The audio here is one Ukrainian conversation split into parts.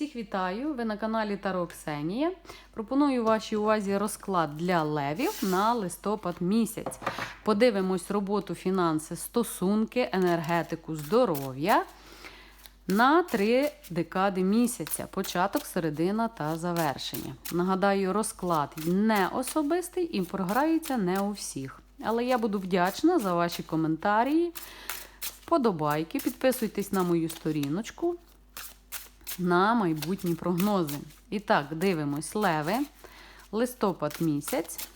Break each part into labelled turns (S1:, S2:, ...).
S1: Всіх вітаю! Ви на каналі Таро Ксенія. Пропоную вашій увазі розклад для левів на листопад місяць. Подивимось роботу, фінанси, стосунки, енергетику, здоров'я на три декади місяця: початок, середина та завершення. Нагадаю, розклад не особистий і програється не у всіх. Але я буду вдячна за ваші коментарі, вподобайки. Підписуйтесь на мою сторіночку на майбутні прогнози. І так, дивимось леви. Листопад місяць.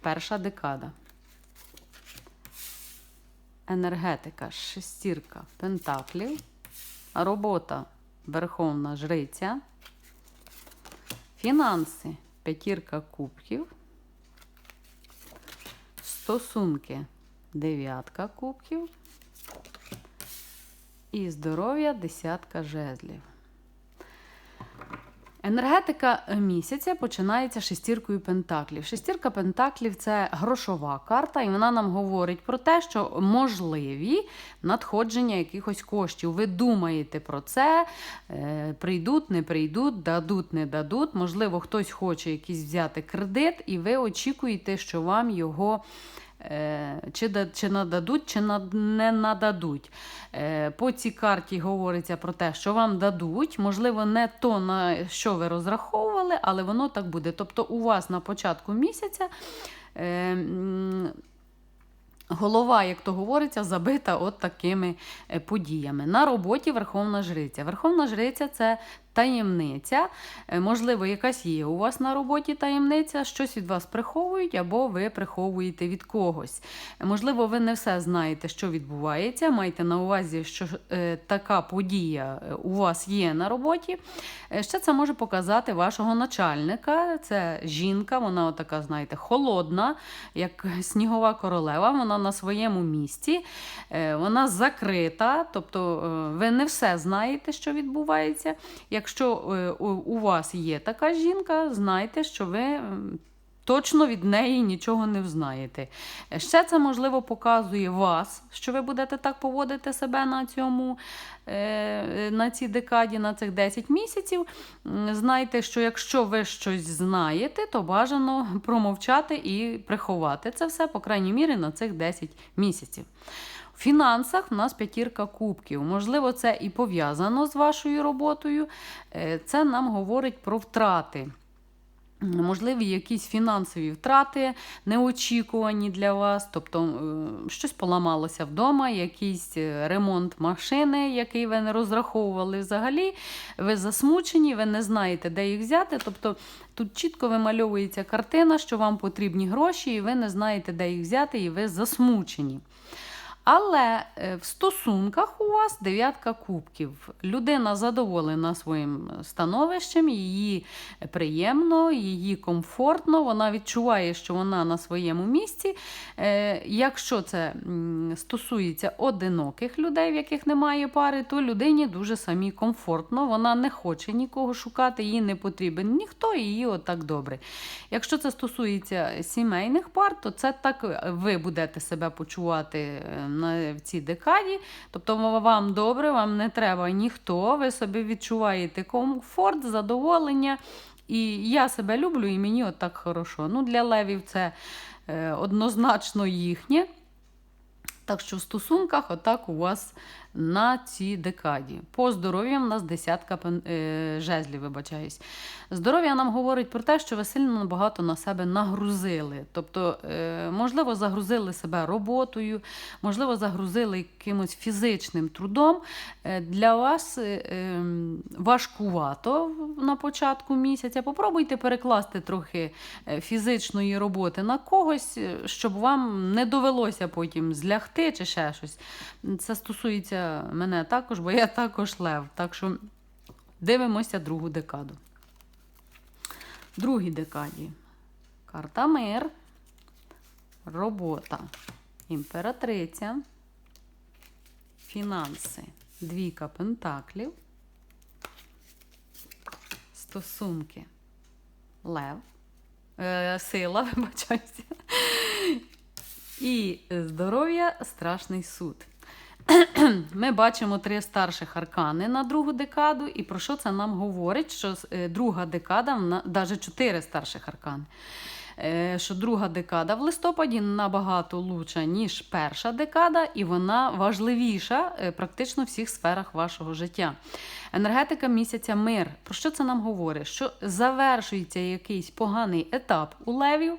S1: Перша декада. Енергетика, шестірка пентаклів. Робота Верховна Жриця. Фінанси п'ятірка кубків. Стосунки дев'ятка кубків. І здоров'я десятка жезлів. Енергетика місяця починається шестіркою пентаклів. Шестірка пентаклів це грошова карта, і вона нам говорить про те, що можливі надходження якихось коштів. Ви думаєте про це, е, прийдуть, не прийдуть, дадуть, не дадуть. Можливо, хтось хоче якийсь взяти кредит, і ви очікуєте, що вам його. Е, чи чи нададуть, чи не нададуть. Е, по цій карті говориться про те, що вам дадуть, можливо, не то, на що ви розраховували, але воно так буде. Тобто, у вас на початку місяця. Е, голова, як то говориться, забита от такими подіями. На роботі Верховна Жриця. Верховна Жриця це таємниця. Е, можливо, якась є у вас на роботі таємниця, щось від вас приховують, або ви приховуєте від когось. Е, можливо, ви не все знаєте, що відбувається. Майте на увазі, що е, така подія у вас є на роботі. Ще це може показати вашого начальника. Це жінка, вона така, знаєте, холодна, як снігова королева. Вона на своєму місці, вона закрита, тобто ви не все знаєте, що відбувається. Якщо е, у вас є така жінка, знайте, що ви точно від неї нічого не взнаєте. Ще це, можливо, показує вас, що ви будете так поводити себе на цьому, е, на цій декаді, на цих 10 місяців. Знайте, що якщо ви щось знаєте, то бажано промовчати і приховати це все, по крайній мірі, на цих 10 місяців. В фінансах у нас п'ятірка кубків. Можливо, це і пов'язано з вашою роботою. Е, це нам говорить про втрати. Можливі якісь фінансові втрати неочікувані для вас, тобто е, щось поламалося вдома, якийсь е, ремонт машини, який ви не розраховували взагалі. Ви засмучені, ви не знаєте, де їх взяти. Тобто тут чітко вимальовується картина, що вам потрібні гроші, і ви не знаєте, де їх взяти, і ви засмучені. Але е, в стосунках у вас дев'ятка кубків. Людина задоволена своїм становищем, її приємно, її комфортно, вона відчуває, що вона на своєму місці. Е, якщо це стосується одиноких людей, в яких немає пари, то людині дуже самі комфортно, вона не хоче нікого шукати, їй не потрібен ніхто, їй отак добре. Якщо це стосується сімейних пар, то це так ви будете себе почувати. На, в цій декаді. Тобто вам добре, вам не треба ніхто, ви собі відчуваєте комфорт, задоволення. І я себе люблю, і мені отак хорошо. Ну, Для левів це е, однозначно їхнє. Так що в стосунках отак у вас на цій декаді. По здоров'ям у нас десятка е, жезлів, вибачаюсь. Здоров'я нам говорить про те, що ви сильно набагато на себе нагрузили. Тобто, е, можливо, загрузили себе роботою, можливо, загрузили якимось фізичним трудом. Е, для вас ем, важкувато на початку місяця. Попробуйте перекласти трохи фізичної роботи на когось, щоб вам не довелося потім злягти чи ще щось. Це стосується мене також, бо я також лев. Так що дивимося другу декаду. В другій декаді. Карта мир, робота, імператриця, фінанси, двійка пентаклів, стосунки, лев, е, сила, вибачаюся, і здоров'я страшний суд. Ми бачимо три старших аркани на другу декаду. І про що це нам говорить? Що е, друга декада, навіть чотири старших аркани. Е, Що друга декада в листопаді набагато лучша, ніж перша декада, і вона важливіша е, практично в всіх сферах вашого життя. Енергетика місяця мир. Про що це нам говорить? Що завершується якийсь поганий етап у левів.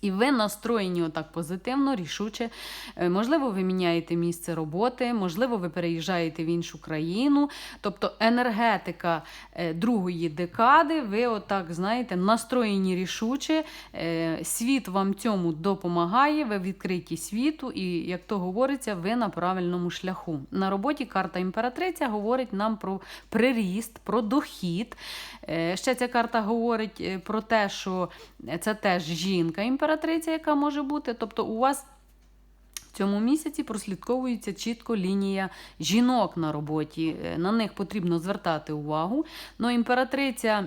S1: І ви настроєні отак позитивно, рішуче. Е, Можливо, ви міняєте місце роботи, можливо, ви переїжджаєте в іншу країну. Тобто енергетика е, другої декади, ви отак, знаєте, настроєні рішуче. Е, Світ вам цьому допомагає, ви відкриті світу, і, як то говориться, ви на правильному шляху. На роботі карта імператриця говорить нам про приріст, про дохід. Ще ця карта говорить про те, що це теж жінка імператриця, яка може бути. Тобто у вас в цьому місяці прослідковується чітко лінія жінок на роботі. Е, На них потрібно звертати увагу. Но імператриця.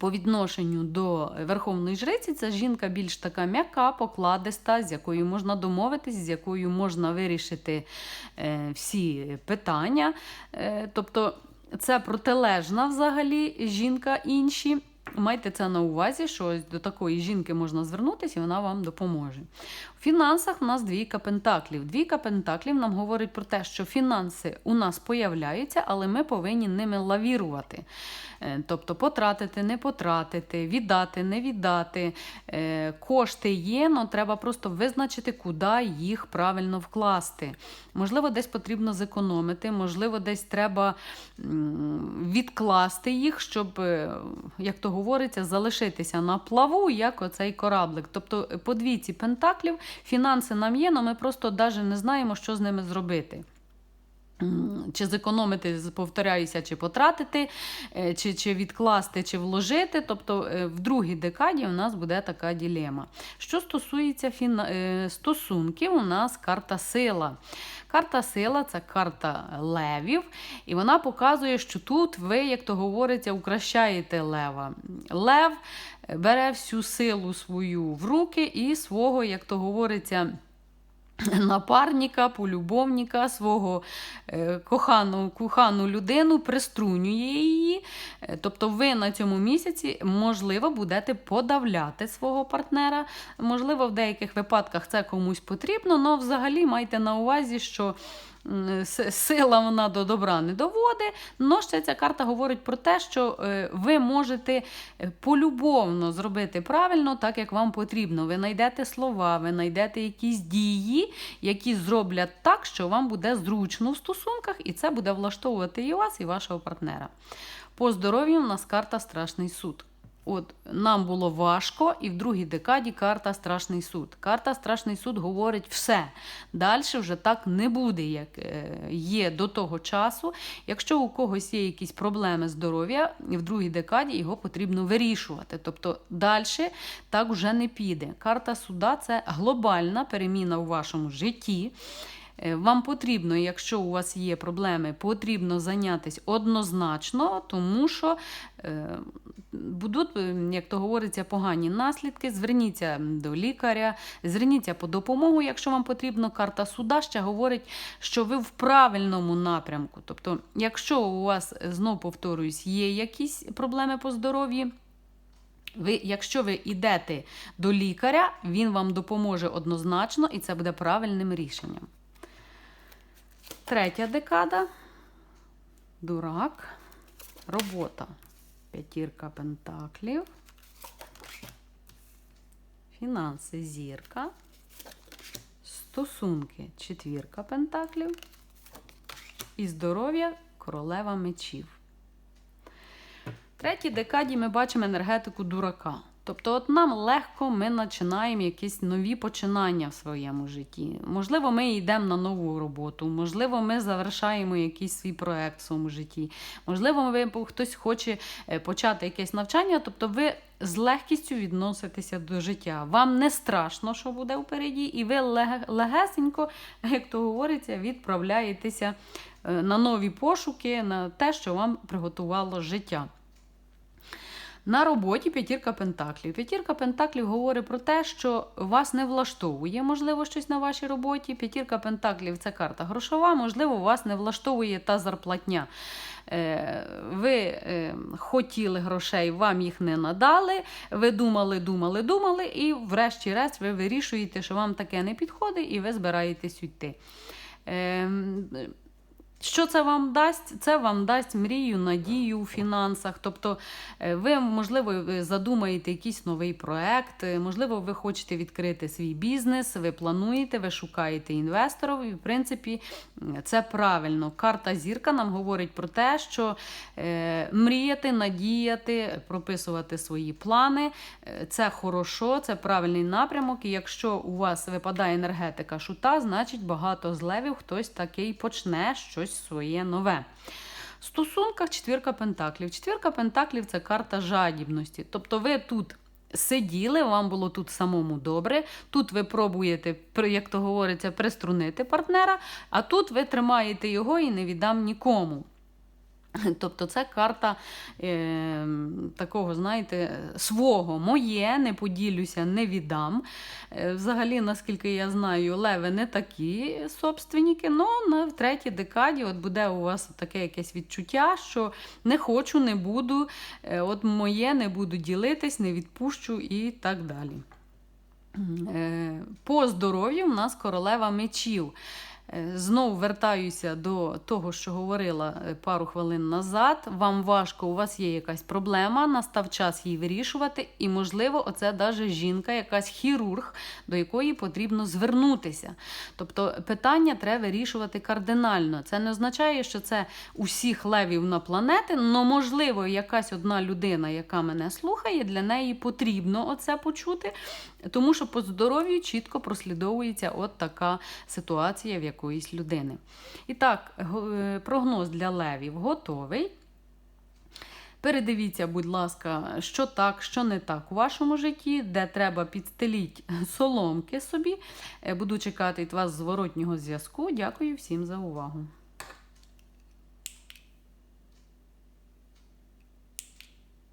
S1: По відношенню до верховної жриці, це жінка більш така м'яка, покладиста, з якою можна домовитись, з якою можна вирішити е, всі питання. Е, тобто це протилежна взагалі жінка інші. Майте це на увазі, що до такої жінки можна звернутися, і вона вам допоможе. У фінансах у нас двійка пентаклів. Двійка пентаклів нам говорить про те, що фінанси у нас появляються, але ми повинні ними лавірувати. Е, Тобто потратити, не потратити, віддати, не віддати. Е, Кошти є, але треба просто визначити, куди їх правильно вкласти. Можливо, десь потрібно зекономити, можливо, десь треба відкласти їх, щоб, е, як то говориться, залишитися на плаву, як оцей кораблик. Тобто, по двійці пентаклів фінанси нам є, але ми просто навіть не знаємо, що з ними зробити. Чи зекономити, повторяюся, чи потратити, е, чи, чи відкласти, чи вложити. Тобто е, в другій декаді у нас буде така ділема. Що стосується фіна... е, стосунків, у нас карта сила. Карта сила це карта левів, і вона показує, що тут ви, як то говориться, укращаєте лева. Лев бере всю силу свою в руки і свого, як то говориться, напарника, полюбовника, свого е, кохану, кохану людину, приструнює її. Е, Тобто ви на цьому місяці, можливо, будете подавляти свого партнера. Можливо, в деяких випадках це комусь потрібно, але взагалі майте на увазі, що сила вона до добра не доводить. Но ще ця карта говорить про те, що е, ви можете е, полюбовно зробити правильно, так як вам потрібно. Ви знайдете слова, ви знайдете якісь дії, які зроблять так, що вам буде зручно в стосунках, і це буде влаштовувати і вас, і вашого партнера. По здоров'ю у нас карта Страшний суд. От нам було важко, і в другій декаді карта Страшний суд. Карта Страшний суд говорить все. Далі вже так не буде, як е, є до того часу. Якщо у когось є якісь проблеми здоров'я, в другій декаді його потрібно вирішувати. Тобто далі так вже не піде. Карта суда це глобальна переміна у вашому житті. Е, Вам потрібно, якщо у вас є проблеми, потрібно зайнятися однозначно, тому що е, будуть, е, як то говориться, погані наслідки. Зверніться до лікаря, зверніться по допомогу, якщо вам потрібно. Карта суда ще говорить, що ви в правильному напрямку. Тобто, якщо у вас е, знов повторююсь, є якісь проблеми по здоров'ю. Ви, якщо ви йдете до лікаря, він вам допоможе однозначно, і це буде правильним рішенням. Третя декада. Дурак. Робота. П'ятірка пентаклів. Фінанси зірка. Стосунки четвірка пентаклів. І здоров'я королева мечів. В третій декаді ми бачимо енергетику дурака. Тобто, от нам легко ми починаємо якісь нові починання в своєму житті. Можливо, ми йдемо на нову роботу, можливо, ми завершаємо якийсь свій проект в своєму житті. Можливо, ви, хтось хоче е, почати якесь навчання, тобто ви з легкістю відноситеся до життя. Вам не страшно, що буде впереді, і ви лег- легесенько, як то говориться, відправляєтеся е, на нові пошуки, на те, що вам приготувало життя. На роботі п'ятірка пентаклів. П'ятірка пентаклів говорить про те, що вас не влаштовує, можливо, щось на вашій роботі. П'ятірка пентаклів це карта грошова, можливо, вас не влаштовує та зарплатня. Е, Ви е, хотіли грошей, вам їх не надали. Ви думали, думали, думали, і врешті-решт ви вирішуєте, що вам таке не підходить, і ви збираєтесь йти. Що це вам дасть? Це вам дасть мрію, надію у фінансах. Тобто, е, ви, можливо, задумаєте якийсь новий проект, е, можливо, ви хочете відкрити свій бізнес, ви плануєте, ви шукаєте інвесторів, і в принципі це правильно. Карта зірка нам говорить про те, що е, мріяти, надіяти, прописувати свої плани е, це хорошо, це правильний напрямок. І якщо у вас випадає енергетика шута, значить багато злевів хтось такий почне щось своє нове. В стосунках четвірка пентаклів. Четвірка пентаклів це карта жадібності. Тобто ви тут сиділи, вам було тут самому добре. Тут ви пробуєте, як то говориться, приструнити партнера, а тут ви тримаєте його і не віддам нікому. Тобто це карта е, такого, знаєте, свого, моє, не поділюся, не віддам. Е, взагалі, наскільки я знаю, леви не такі собственники, але на в третій декаді от буде у вас таке якесь відчуття, що не хочу, не буду, е, от моє не буду ділитись, не відпущу і так далі. Е, По здоров'ю в нас королева мечів. Е, Знову вертаюся до того, що говорила е, пару хвилин назад. Вам важко, у вас є якась проблема, настав час її вирішувати, і, можливо, оце даже жінка, якась хірург, до якої потрібно звернутися. Тобто питання треба вирішувати кардинально. Це не означає, що це усіх левів на планети, але можливо, якась одна людина, яка мене слухає, для неї потрібно оце почути, тому що по здоров'ю чітко прослідовується от така ситуація в якоїсь людини. І так, е, прогноз для левів готовий. Передивіться, будь ласка, що так, що не так у вашому житті, де треба підстеліть соломки собі. Е, Буду чекати від вас зворотнього зв'язку. Дякую всім за увагу.